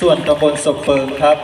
ส่วนตำบลศพเฟิงครับ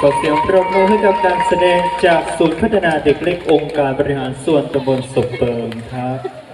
ขอเสียงปรบมือให้กับการแสดงจากศูนย์พัฒนาเด็กเล็กองค์การบริหารส่วนตำบลศพเปิงครับ